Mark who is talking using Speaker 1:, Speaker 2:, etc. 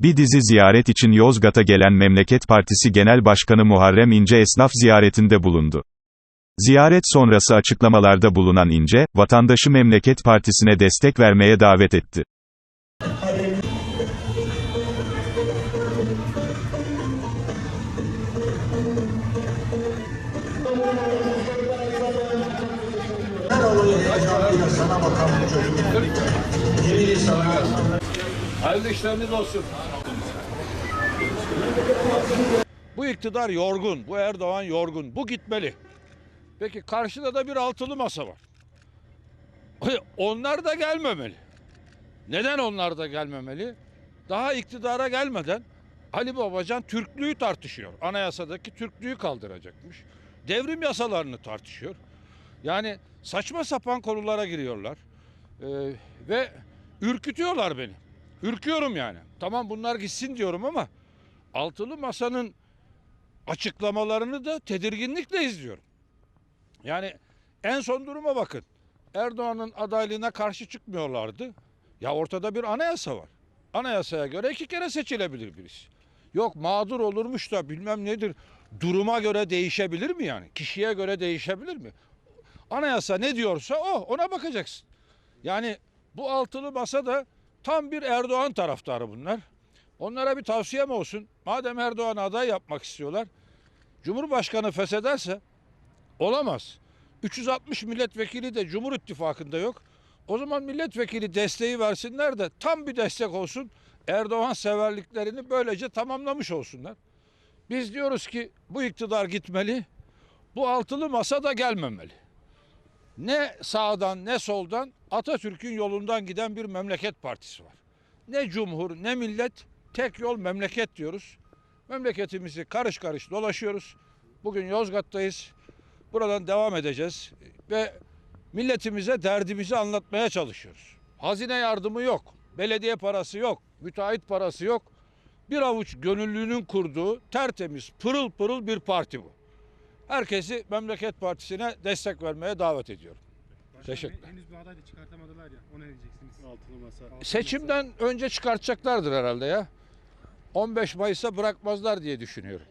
Speaker 1: Bir dizi ziyaret için Yozgat'a gelen Memleket Partisi Genel Başkanı Muharrem İnce esnaf ziyaretinde bulundu. Ziyaret sonrası açıklamalarda bulunan İnce, vatandaşı Memleket Partisi'ne destek vermeye davet etti.
Speaker 2: Sana bakan bu çocuk. Sana
Speaker 3: Hayırlı işleriniz olsun. Bu iktidar yorgun, bu Erdoğan yorgun, bu gitmeli. Peki karşıda da bir altılı masa var. Onlar da gelmemeli. Neden onlar da gelmemeli? Daha iktidara gelmeden Ali Babacan Türklüğü tartışıyor. Anayasadaki Türklüğü kaldıracakmış. Devrim yasalarını tartışıyor. Yani saçma sapan konulara giriyorlar. Ee, ve ürkütüyorlar beni. Ürküyorum yani. Tamam bunlar gitsin diyorum ama altılı masanın açıklamalarını da tedirginlikle izliyorum. Yani en son duruma bakın. Erdoğan'ın adaylığına karşı çıkmıyorlardı. Ya ortada bir anayasa var. Anayasaya göre iki kere seçilebilir birisi. Yok mağdur olurmuş da bilmem nedir. Duruma göre değişebilir mi yani? Kişiye göre değişebilir mi? Anayasa ne diyorsa o ona bakacaksın. Yani bu altılı masa da tam bir Erdoğan taraftarı bunlar. Onlara bir tavsiyem olsun. Madem Erdoğan aday yapmak istiyorlar. Cumhurbaşkanı feshederse olamaz. 360 milletvekili de Cumhur İttifakı'nda yok. O zaman milletvekili desteği versinler de tam bir destek olsun. Erdoğan severliklerini böylece tamamlamış olsunlar. Biz diyoruz ki bu iktidar gitmeli. Bu altılı masa da gelmemeli. Ne sağdan ne soldan Atatürk'ün yolundan giden bir memleket partisi var. Ne cumhur ne millet tek yol memleket diyoruz. Memleketimizi karış karış dolaşıyoruz. Bugün Yozgat'tayız. Buradan devam edeceğiz ve milletimize derdimizi anlatmaya çalışıyoruz. Hazine yardımı yok, belediye parası yok, müteahhit parası yok. Bir avuç gönüllünün kurduğu tertemiz, pırıl pırıl bir parti bu. Herkesi Memleket Partisi'ne destek vermeye davet ediyorum. Teşekkürler.
Speaker 4: Henüz bir aday da çıkartamadılar ya. Ona ne diyeceksiniz? Altılı masa. Altılı
Speaker 3: Seçimden önce çıkartacaklardır herhalde ya. 15 Mayıs'a bırakmazlar diye düşünüyorum.